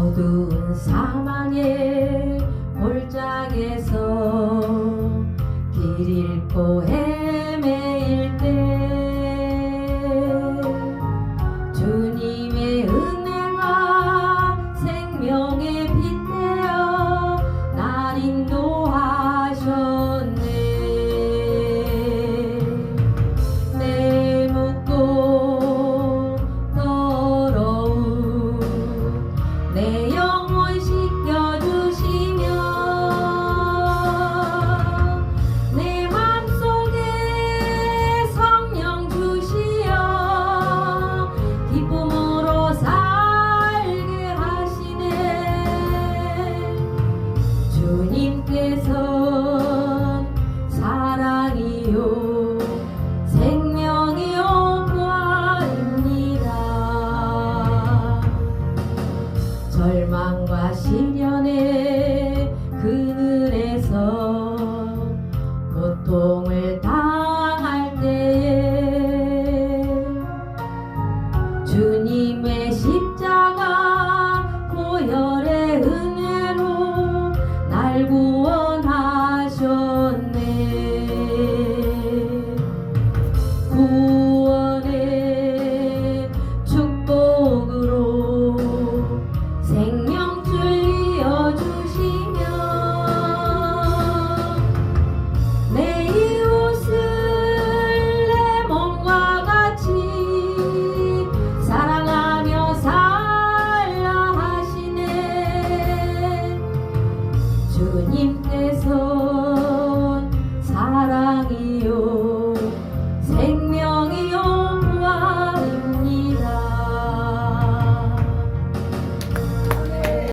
어두운 사망의 골짜기에서 길 잃고 헤 내 영혼 씻 과 시련의 그늘에서 고통을 당할 때에 주님의 십자가 고열의 은혜로 날 구원하셨네. think